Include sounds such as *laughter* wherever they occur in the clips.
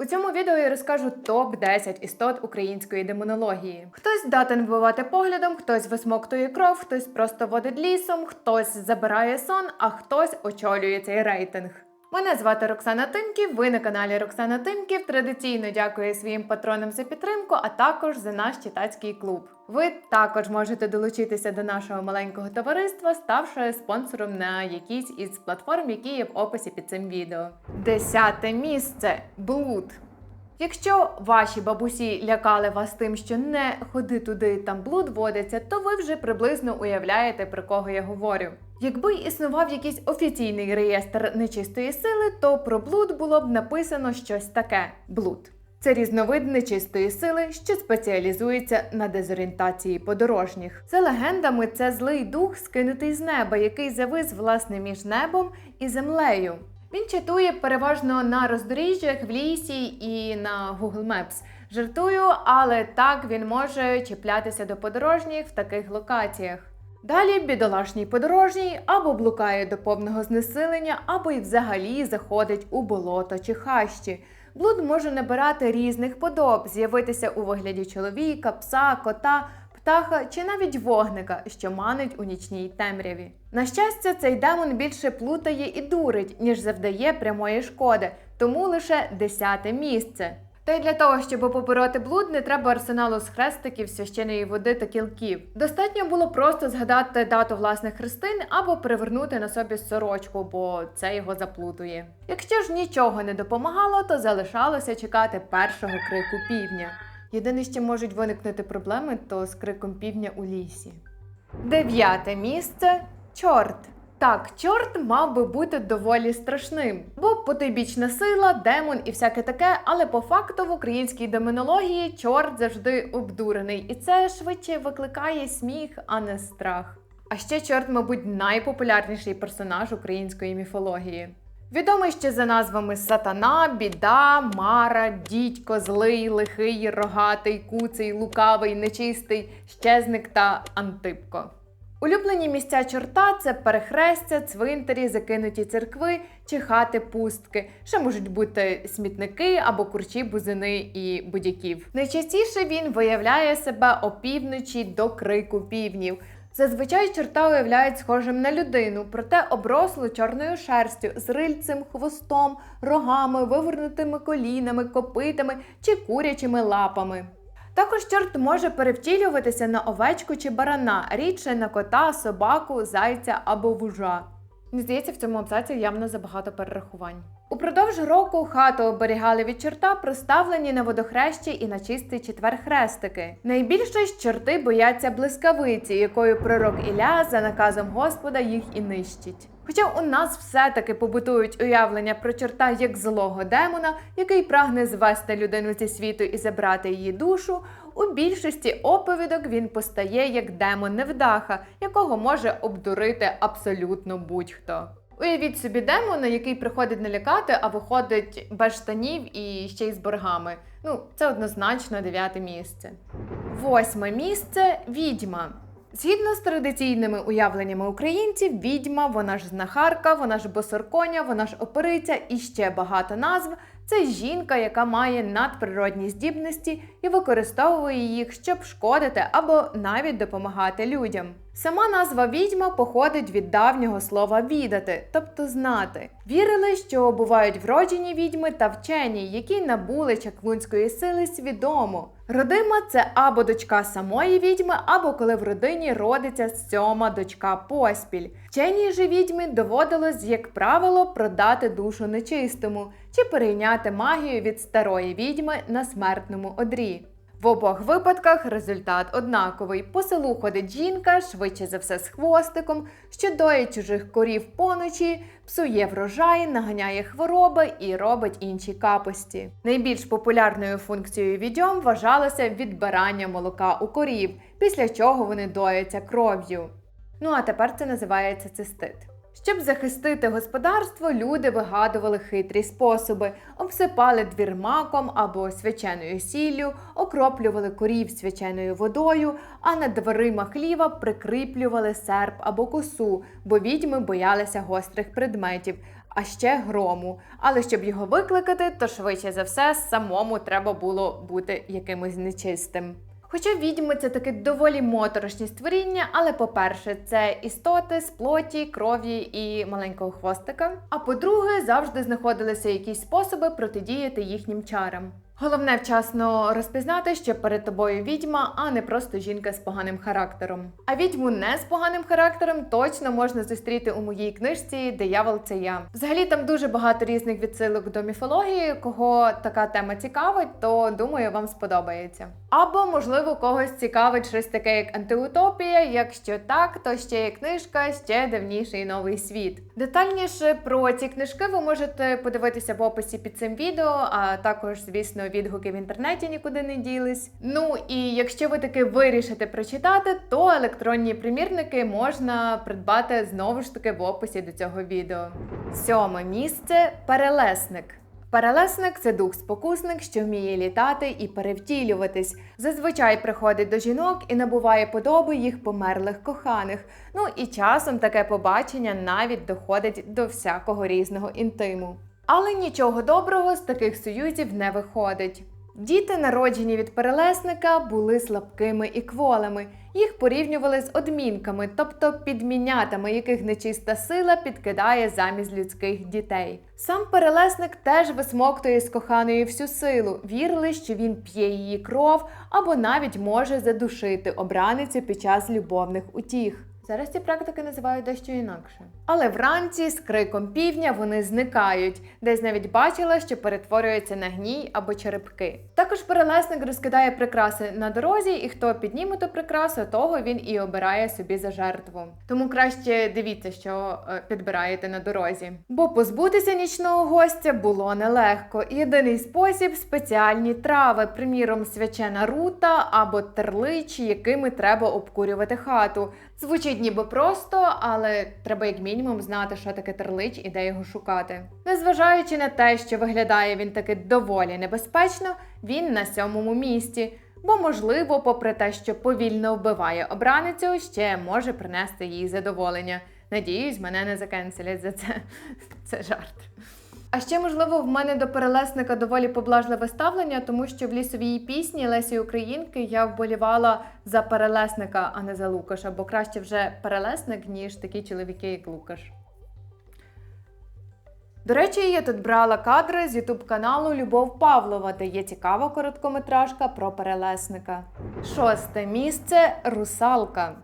У цьому відео я розкажу топ-10 істот української демонології. Хтось здатен вбивати поглядом, хтось висмоктує кров, хтось просто водить лісом, хтось забирає сон, а хтось очолює цей рейтинг. Мене звати Роксана Тимків. Ви на каналі Роксана Тимків. Традиційно дякую своїм патронам за підтримку, а також за наш читацький клуб. Ви також можете долучитися до нашого маленького товариства, ставши спонсором на якійсь із платформ, які є в описі під цим відео. Десяте місце блуд. Якщо ваші бабусі лякали вас тим, що не ходи туди, там блуд водиться, то ви вже приблизно уявляєте, про кого я говорю. Якби існував якийсь офіційний реєстр нечистої сили, то про блуд було б написано щось таке: блуд. Це різновид нечистої сили, що спеціалізується на дезорієнтації подорожніх. За легендами, це злий дух, скинутий з неба, який завис власне між небом і землею. Він чатує переважно на роздоріжжях, в лісі і на Google Maps. Жартую, але так він може чіплятися до подорожніх в таких локаціях. Далі бідолашній подорожній або блукає до повного знесилення, або й взагалі заходить у болото чи хащі. Блуд може набирати різних подоб, з'явитися у вигляді чоловіка, пса, кота, птаха чи навіть вогника, що манить у нічній темряві. На щастя, цей демон більше плутає і дурить, ніж завдає прямої шкоди, тому лише десяте місце. Та й для того, щоб побороти блуд, не треба арсеналу з хрестиків, священої води та кілків. Достатньо було просто згадати дату власних хрестин або перевернути на собі сорочку, бо це його заплутує. Якщо ж нічого не допомагало, то залишалося чекати першого крику півня. Єдине, що можуть виникнути проблеми, то з криком півня у лісі. Дев'яте місце чорт. Так, чорт мав би бути доволі страшним, бо потойбічна сила, демон і всяке таке, але по факту в українській демонології чорт завжди обдурений, і це швидше викликає сміх, а не страх. А ще чорт, мабуть, найпопулярніший персонаж української міфології. Відомий ще за назвами Сатана, Біда, Мара, Дідько, Злий, Лихий, Рогатий, Куций, Лукавий, Нечистий, Щезник та Антипко. Улюблені місця чорта це перехрестя, цвинтарі, закинуті церкви чи хати пустки. Ще можуть бути смітники або курчі бузини і будяків. Найчастіше він виявляє себе опівночі до крику півнів. Зазвичай чорта уявляють схожим на людину, проте оброслу чорною шерстю з рильцем, хвостом, рогами, вивернутими колінами, копитами чи курячими лапами. Також чорт може перевтілюватися на овечку чи барана, рідше на кота, собаку, зайця або вужа. Мені здається, в цьому абзаці явно забагато перерахувань. Упродовж року хату оберігали від чорта, проставлені на водохрещі і на чистий четвер хрестики. Найбільше ж чорти бояться блискавиці, якою пророк Ілля за наказом Господа їх і нищить. Хоча у нас все-таки побутують уявлення про чорта як злого демона, який прагне звести людину зі світу і забрати її душу, у більшості оповідок він постає як демон невдаха, якого може обдурити абсолютно будь-хто. Уявіть собі демона, який приходить налякати, а виходить без штанів і ще й з боргами. Ну, це однозначно дев'яте місце. Восьме місце відьма. Згідно з традиційними уявленнями українців, відьма, вона ж знахарка, вона ж босорконя, вона ж опериця і ще багато назв. Це жінка, яка має надприродні здібності і використовує їх, щоб шкодити або навіть допомагати людям. Сама назва відьма походить від давнього слова відати, тобто знати. Вірили, що бувають вроджені відьми та вчені, які набули чаклунської сили свідомо. Родима це або дочка самої відьми, або коли в родині родиться сьома дочка поспіль. Вченій же відьми доводилось, як правило, продати душу нечистому чи перейняти магію від старої відьми на смертному одрі. В обох випадках результат однаковий. По селу ходить жінка, швидше за все з хвостиком, що доїть чужих корів поночі, псує врожай, наганяє хвороби і робить інші капості. Найбільш популярною функцією відьом вважалося відбирання молока у корів, після чого вони дояться кров'ю. Ну а тепер це називається цистит. Щоб захистити господарство, люди вигадували хитрі способи, обсипали двір маком або свяченою сіллю, окроплювали корів свяченою водою, а над дверима хліва прикріплювали серп або косу, бо відьми боялися гострих предметів, а ще грому. Але щоб його викликати, то швидше за все самому треба було бути якимось нечистим. Хоча відьми це таки доволі моторошні створіння, але по-перше, це істоти з плоті, крові і маленького хвостика. А по-друге, завжди знаходилися якісь способи протидіяти їхнім чарам. Головне вчасно розпізнати, що перед тобою відьма, а не просто жінка з поганим характером. А відьму не з поганим характером точно можна зустріти у моїй книжці Диявол це я. Взагалі там дуже багато різних відсилок до міфології. Кого така тема цікавить, то думаю, вам сподобається. Або, можливо, когось цікавить щось таке, як антиутопія. Якщо так, то ще є книжка ще давніший новий світ. Детальніше про ці книжки ви можете подивитися в описі під цим відео, а також, звісно, відгуки в інтернеті нікуди не ділись. Ну і якщо ви таки вирішите прочитати, то електронні примірники можна придбати знову ж таки в описі до цього відео. Сьоме місце перелесник. Перелесник це дух-спокусник, що вміє літати і перевтілюватись. Зазвичай приходить до жінок і набуває подоби їх померлих коханих. Ну і часом таке побачення навіть доходить до всякого різного інтиму. Але нічого доброго з таких союзів не виходить. Діти, народжені від перелесника, були слабкими і кволими. Їх порівнювали з одмінками, тобто підмінятами, яких нечиста сила підкидає замість людських дітей. Сам перелесник теж висмоктує з коханої всю силу, вірили, що він п'є її кров або навіть може задушити обраницю під час любовних утіх. Зараз ці практики називають дещо інакше. Але вранці з криком півня вони зникають, десь навіть бачила, що перетворюються на гній або черепки. Також перелесник розкидає прикраси на дорозі, і хто підніме ту прикрасу, того він і обирає собі за жертву. Тому краще дивіться, що е, підбираєте на дорозі. Бо позбутися нічного гостя було нелегко. Єдиний спосіб спеціальні трави, приміром, свячена рута або терличі, якими треба обкурювати хату. Звучить ніби просто, але треба як мінімум знати, що таке терлич і де його шукати. Незважаючи на те, що виглядає він таки доволі небезпечно, він на сьомому місці. Бо, можливо, попри те, що повільно вбиває обраницю, ще може принести їй задоволення. Надіюсь, мене не закенселять за це. *laughs* Це жарт. А ще, можливо, в мене до перелесника доволі поблажливе ставлення, тому що в лісовій пісні Лесі Українки я вболівала за перелесника, а не за Лукаша, бо краще вже перелесник, ніж такі чоловіки, як Лукаш. До речі, я тут брала кадри з ютуб каналу Любов Павлова, де є цікава короткометражка про перелесника. Шосте місце русалка.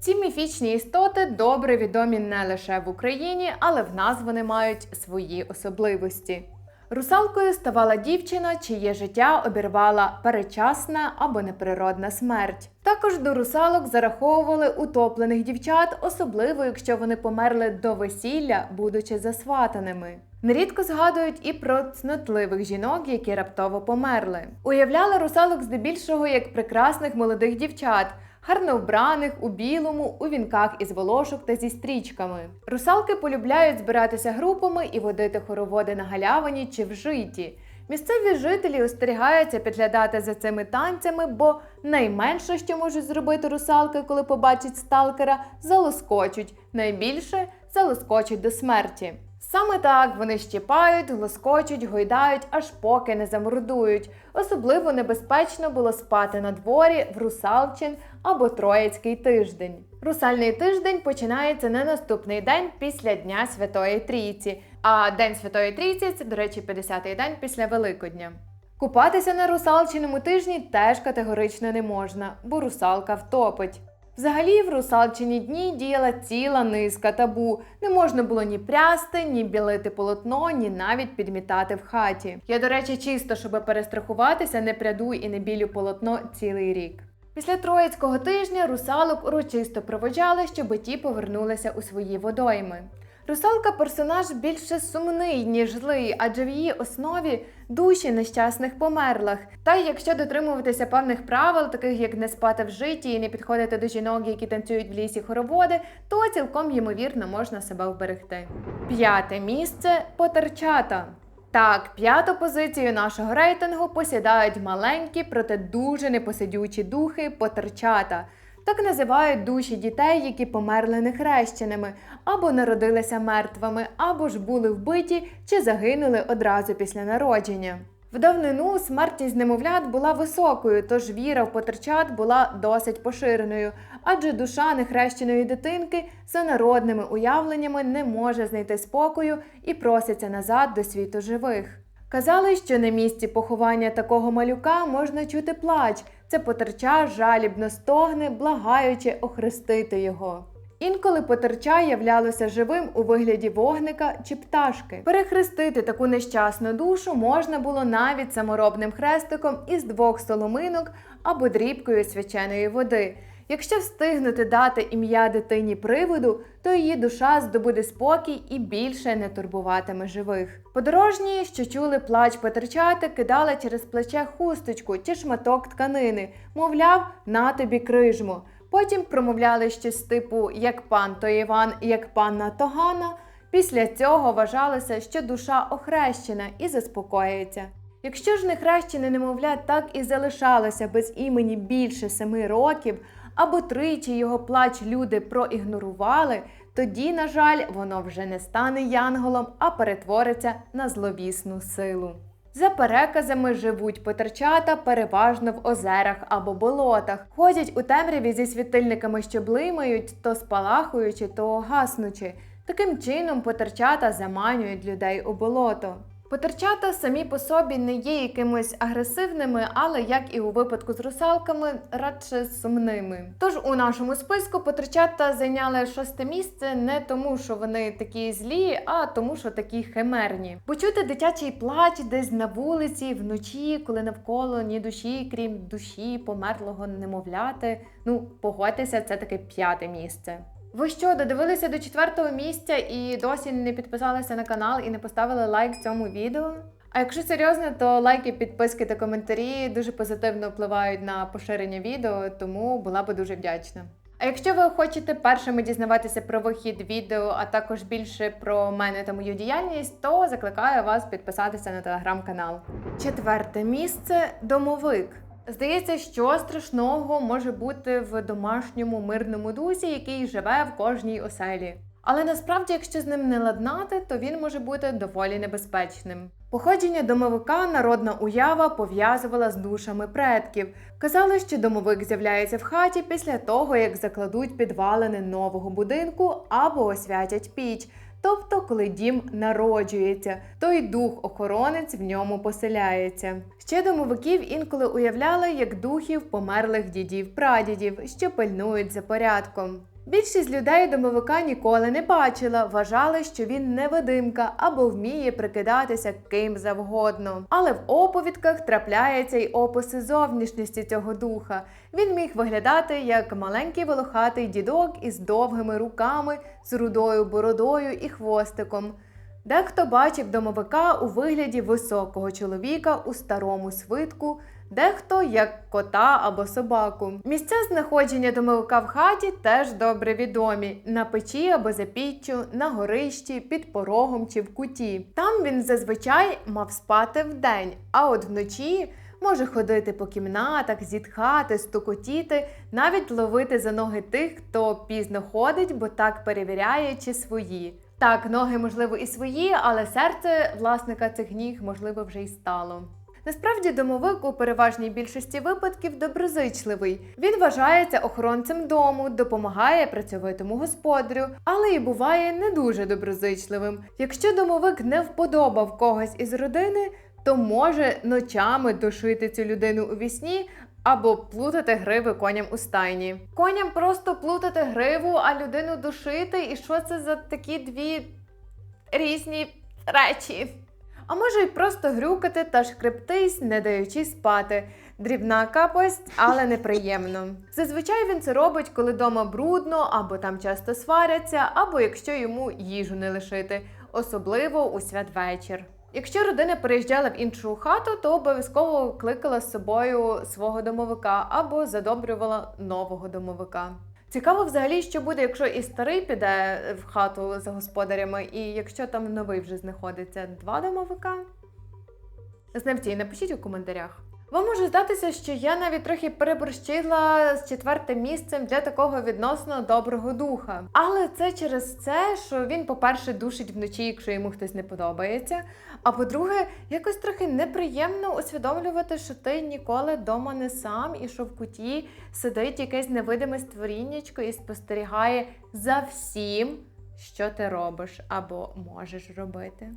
Ці міфічні істоти добре відомі не лише в Україні, але в нас вони мають свої особливості. Русалкою ставала дівчина, чиє життя обірвала перечасна або неприродна смерть. Також до русалок зараховували утоплених дівчат, особливо якщо вони померли до весілля, будучи засватаними. Нерідко згадують і про цнотливих жінок, які раптово померли. Уявляли русалок здебільшого як прекрасних молодих дівчат, гарно вбраних у білому, у вінках із волошок та зі стрічками. Русалки полюбляють збиратися групами і водити хороводи на галявині чи в житі. Місцеві жителі остерігаються підглядати за цими танцями, бо найменше, що можуть зробити русалки, коли побачать сталкера, залоскочуть, найбільше залоскочуть до смерті. Саме так вони щіпають, глоскочуть, гойдають, аж поки не замордують. Особливо небезпечно було спати на дворі в русалчин або Троїцький тиждень. Русальний тиждень починається на наступний день після Дня Святої Трійці. А День Святої Трійці це, до речі, 50-й день після Великодня. Купатися на русалчиному тижні теж категорично не можна, бо русалка втопить. Взагалі, в русалчині дні діяла ціла низка табу. Не можна було ні прясти, ні білити полотно, ні навіть підмітати в хаті. Я, до речі, чисто, щоб перестрахуватися, не пряду і не білю полотно цілий рік. Після Троїцького тижня русалок урочисто проводжали, щоб ті повернулися у свої водойми. Русалка персонаж більше сумний, ніж злий, адже в її основі душі нещасних померлих. Та й якщо дотримуватися певних правил, таких як не спати в житті і не підходити до жінок, які танцюють в лісі хороводи, то цілком ймовірно можна себе вберегти. П'яте місце потерчата. Так, п'яту позицію нашого рейтингу посідають маленькі, проте дуже непосидючі духи потерчата. Так називають душі дітей, які померли нехрещеними, або народилися мертвими, або ж були вбиті чи загинули одразу після народження. В давнину смертність немовлят була високою, тож віра в потерчат була досить поширеною, адже душа нехрещеної дитинки за народними уявленнями не може знайти спокою і проситься назад до світу живих. Казали, що на місці поховання такого малюка можна чути плач. Це потерча жалібно стогне, благаючи охрестити його. Інколи потерча являлося живим у вигляді вогника чи пташки. Перехрестити таку нещасну душу можна було навіть саморобним хрестиком із двох соломинок або дрібкою свяченої води. Якщо встигнути дати ім'я дитині приводу, то її душа здобуде спокій і більше не турбуватиме живих. Подорожні, що чули плач потерчати, кидали через плече хусточку чи шматок тканини, мовляв, на тобі крижму. Потім промовляли щось типу як пан то Іван, як панна то Ганна. Після цього вважалося, що душа охрещена і заспокоїться. Якщо ж нехрещене немовля так і залишалося без імені більше семи років, або тричі його плач люди проігнорували, тоді, на жаль, воно вже не стане янголом, а перетвориться на зловісну силу. За переказами живуть потерчата переважно в озерах або болотах, ходять у темряві зі світильниками, що блимають, то спалахуючи, то гаснучи. Таким чином потерчата заманюють людей у болото. Потерчата самі по собі не є якимось агресивними, але як і у випадку з русалками, радше сумними. Тож у нашому списку потерчата зайняли шосте місце не тому, що вони такі злі, а тому, що такі химерні. Почути дитячий плач десь на вулиці, вночі, коли навколо ні душі, крім душі померлого немовляти. Ну, погодьтеся, це таке п'яте місце. Ви що, додивилися до четвертого місця і досі не підписалися на канал і не поставили лайк цьому відео? А якщо серйозно, то лайки, підписки та коментарі дуже позитивно впливають на поширення відео, тому була би дуже вдячна. А якщо ви хочете першими дізнаватися про вихід відео, а також більше про мене та мою діяльність, то закликаю вас підписатися на телеграм-канал. Четверте місце домовик. Здається, що страшного може бути в домашньому мирному дусі, який живе в кожній оселі. Але насправді, якщо з ним не ладнати, то він може бути доволі небезпечним. Походження домовика народна уява пов'язувала з душами предків. Казали, що домовик з'являється в хаті після того, як закладуть підвалини нового будинку або освятять піч. Тобто, коли дім народжується, той дух-охоронець в ньому поселяється. Ще домовиків інколи уявляли як духів померлих дідів-прадідів, що пильнують за порядком. Більшість людей домовика ніколи не бачила, вважали, що він невидимка або вміє прикидатися ким завгодно. Але в оповідках трапляється й описи зовнішності цього духа. Він міг виглядати як маленький волохатий дідок із довгими руками, з рудою бородою і хвостиком. Дехто бачив домовика у вигляді високого чоловіка у старому свитку, дехто як кота або собаку. Місця знаходження домовика в хаті теж добре відомі: на печі або за піччю, на горищі, під порогом чи в куті. Там він зазвичай мав спати вдень, а от вночі. Може ходити по кімнатах, зітхати, стукотіти, навіть ловити за ноги тих, хто пізно ходить, бо так перевіряє, чи свої. Так, ноги, можливо, і свої, але серце власника цих ніг, можливо, вже й стало. Насправді домовик у переважній більшості випадків доброзичливий. Він вважається охоронцем дому, допомагає працьовитому господарю, але і буває не дуже доброзичливим. Якщо домовик не вподобав когось із родини, то може ночами душити цю людину у вісні або плутати гриви коням у стайні. Коням просто плутати гриву, а людину душити, і що це за такі дві різні речі? А може й просто грюкати та шкрептись, не даючи спати. Дрібна капость, але неприємно. Зазвичай він це робить, коли дома брудно, або там часто сваряться, або якщо йому їжу не лишити, особливо у святвечір. Якщо родина переїжджала в іншу хату, то обов'язково кликала з собою свого домовика або задобрювала нового домовика. Цікаво взагалі, що буде, якщо і старий піде в хату за господарями, і якщо там новий вже знаходиться два домовика. Знавці, напишіть у коментарях. Вам може здатися, що я навіть трохи переборщила з четвертим місцем для такого відносно доброго духа. Але це через це, що він, по-перше, душить вночі, якщо йому хтось не подобається. А по-друге, якось трохи неприємно усвідомлювати, що ти ніколи вдома не сам і що в куті сидить якесь невидиме створіннячко і спостерігає за всім, що ти робиш або можеш робити.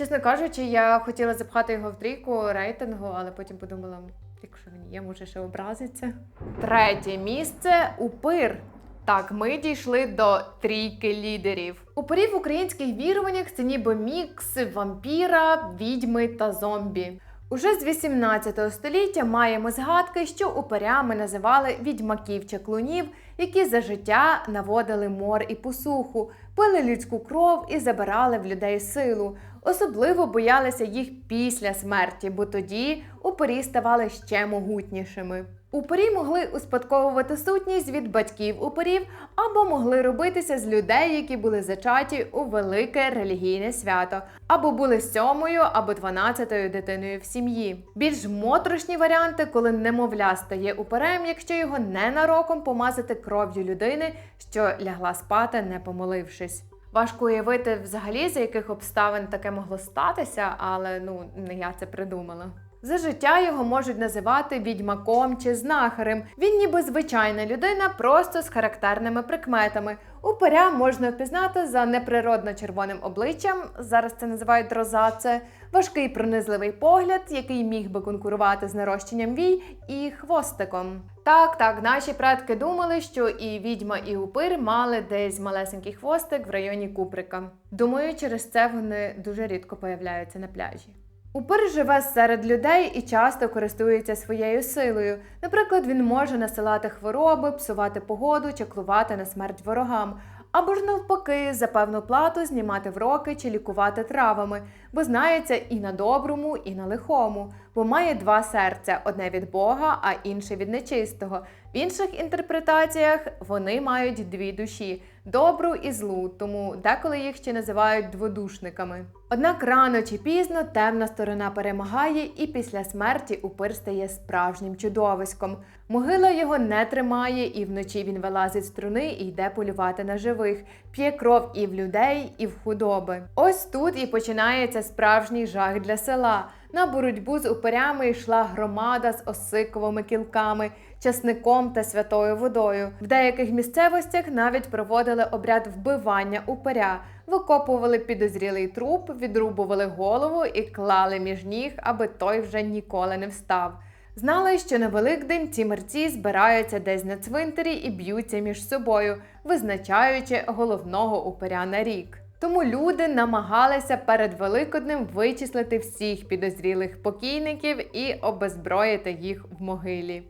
Чесно кажучи, я хотіла запхати його в трійку рейтингу, але потім подумала, якщо він є, може ще образиться. Третє місце упир. Так, ми дійшли до трійки лідерів. Упирів в українських віруваннях це ніби мікс вампіра, відьми та зомбі. Уже з 18 століття маємо згадки, що упирями називали відьмаків чаклунів, які за життя наводили мор і посуху, пили людську кров і забирали в людей силу. Особливо боялися їх після смерті, бо тоді упирі ставали ще могутнішими. Упирі могли успадковувати сутність від батьків упирів або могли робитися з людей, які були зачаті у велике релігійне свято, або були сьомою або дванадцятою дитиною в сім'ї. Більш моторошні варіанти, коли немовля стає упирем, якщо його ненароком помазати кров'ю людини, що лягла спати, не помолившись. Важко уявити взагалі, за яких обставин таке могло статися, але ну не я це придумала. За життя його можуть називати відьмаком чи знахарем. Він ніби звичайна людина, просто з характерними прикметами. Упиря можна впізнати за неприродно червоним обличчям, зараз це називають розаце, важкий пронизливий погляд, який міг би конкурувати з нарощенням вій, і хвостиком. Так, так, наші предки думали, що і відьма, і упир мали десь малесенький хвостик в районі Куприка. Думаю, через це вони дуже рідко появляються на пляжі. Упир живе серед людей і часто користується своєю силою. Наприклад, він може насилати хвороби, псувати погоду, чаклувати на смерть ворогам, або ж навпаки, за певну плату знімати вроки чи лікувати травами, бо знається і на доброму, і на лихому, бо має два серця: одне від Бога, а інше від нечистого. В інших інтерпретаціях вони мають дві душі добру і злу, тому деколи їх ще називають дводушниками. Однак рано чи пізно темна сторона перемагає, і після смерті упир стає справжнім чудовиськом. Могила його не тримає, і вночі він вилазить з труни і йде полювати на живих, п'є кров і в людей, і в худоби. Ось тут і починається справжній жах для села. На боротьбу з упирями йшла громада з осиковими кілками, часником та святою водою. В деяких місцевостях навіть проводили обряд вбивання упиря, викопували підозрілий труп, відрубували голову і клали між ніг, аби той вже ніколи не встав. Знали, що на Великдень ці мерці збираються десь на цвинтарі і б'ються між собою, визначаючи головного упиря на рік. Тому люди намагалися перед Великоднем вичислити всіх підозрілих покійників і обезброїти їх в могилі.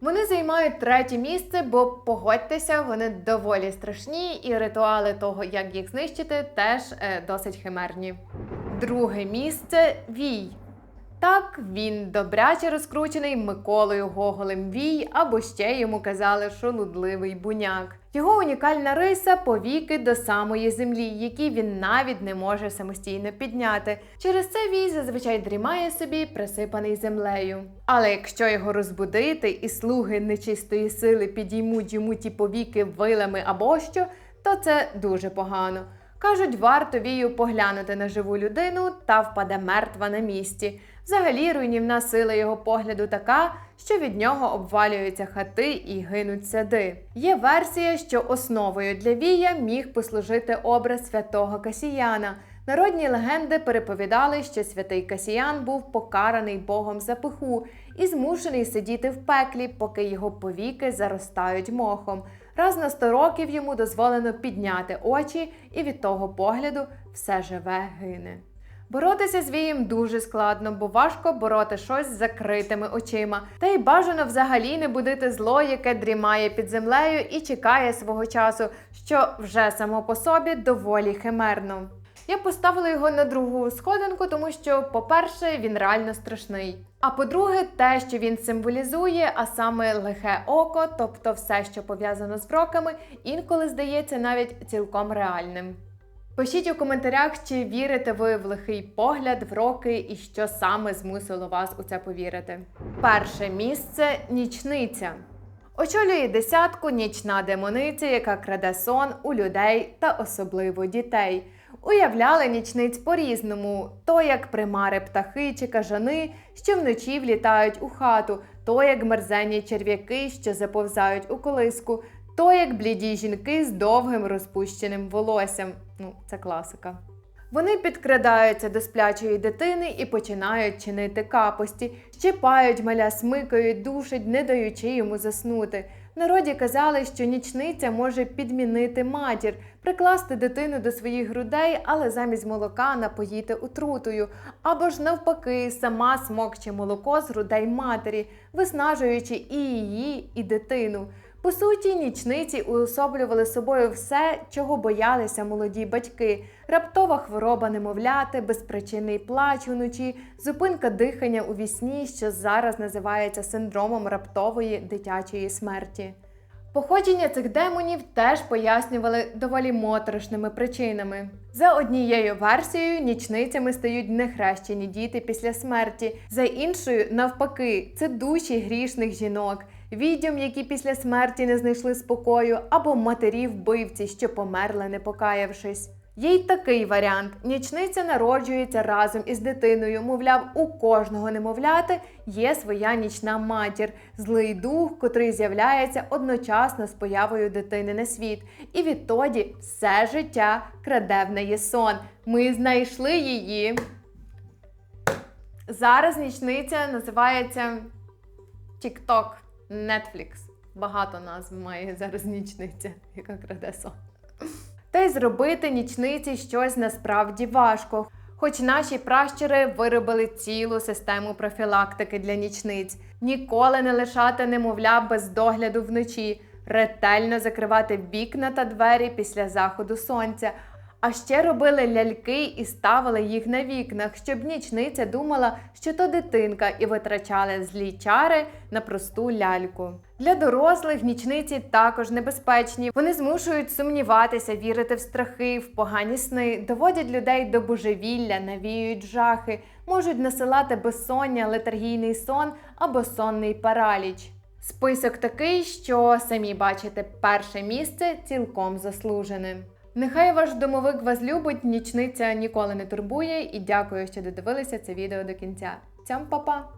Вони займають третє місце, бо погодьтеся, вони доволі страшні, і ритуали того, як їх знищити, теж е, досить химерні. Друге місце вій. Так, він добряче розкручений Миколою Гоголем Вій, або ще йому казали, що лудливий буняк. Його унікальна риса повіки до самої землі, які він навіть не може самостійно підняти. Через це вій зазвичай дрімає собі, присипаний землею. Але якщо його розбудити і слуги нечистої сили підіймуть йому ті повіки вилами або що, то це дуже погано. Кажуть, варто вію поглянути на живу людину та впаде мертва на місці. Взагалі, руйнівна сила його погляду така, що від нього обвалюються хати і гинуть сади. Є версія, що основою для вія міг послужити образ святого Касіяна. Народні легенди переповідали, що святий Касіян був покараний Богом за пиху і змушений сидіти в пеклі, поки його повіки заростають мохом. Раз на 100 років йому дозволено підняти очі, і від того погляду все живе гине. Боротися з вієм дуже складно, бо важко бороти щось з закритими очима. Та й бажано взагалі не будити зло, яке дрімає під землею і чекає свого часу, що вже само по собі доволі химерно. Я поставила його на другу сходинку, тому що, по-перше, він реально страшний. А по-друге, те, що він символізує, а саме лихе око, тобто все, що пов'язано з вроками, інколи здається навіть цілком реальним. Пишіть у коментарях, чи вірите ви в лихий погляд, в роки і що саме змусило вас у це повірити. Перше місце нічниця. Очолює десятку нічна демониця, яка краде сон у людей та особливо дітей. Уявляли нічниць по-різному: то як примари птахи чи кажани, що вночі влітають у хату, то як мерзенні черв'яки, що заповзають у колиску, то як бліді жінки з довгим розпущеним волоссям. Ну, це класика. Вони підкрадаються до сплячої дитини і починають чинити капості, щипають маля, смикають, душать, не даючи йому заснути. Народі казали, що нічниця може підмінити матір, прикласти дитину до своїх грудей, але замість молока напоїти утрутою, або ж навпаки, сама смокче молоко з грудей матері, виснажуючи і її, і дитину. По суті, нічниці уособлювали собою все, чого боялися молоді батьки: раптова хвороба немовляти, безпричинний плач уночі, зупинка дихання у вісні, що зараз називається синдромом раптової дитячої смерті. Походження цих демонів теж пояснювали доволі моторошними причинами. За однією версією, нічницями стають нехрещені діти після смерті, за іншою, навпаки, це душі грішних жінок, відьом, які після смерті не знайшли спокою, або матері вбивці, що померли, не покаявшись. Є й такий варіант: нічниця народжується разом із дитиною. Мовляв, у кожного немовляти є своя нічна матір, злий дух, котрий з'являється одночасно з появою дитини на світ. І відтоді все життя краде в неї сон. Ми знайшли її. Зараз нічниця називається TikTok, Netflix. Багато назв має зараз нічниця, яка краде сон. Та й зробити нічниці щось насправді важко. Хоч наші пращури виробили цілу систему профілактики для нічниць, ніколи не лишати немовля без догляду вночі, ретельно закривати вікна та двері після заходу сонця. А ще робили ляльки і ставили їх на вікнах, щоб нічниця думала, що то дитинка, і витрачали злі чари на просту ляльку. Для дорослих нічниці також небезпечні. Вони змушують сумніватися, вірити в страхи, в погані сни, доводять людей до божевілля, навіюють жахи, можуть насилати безсоння, летаргійний сон або сонний параліч. Список такий, що самі бачите, перше місце цілком заслужене. Нехай ваш домовик вас любить, нічниця ніколи не турбує, і дякую, що додивилися це відео до кінця. Цям, па-па!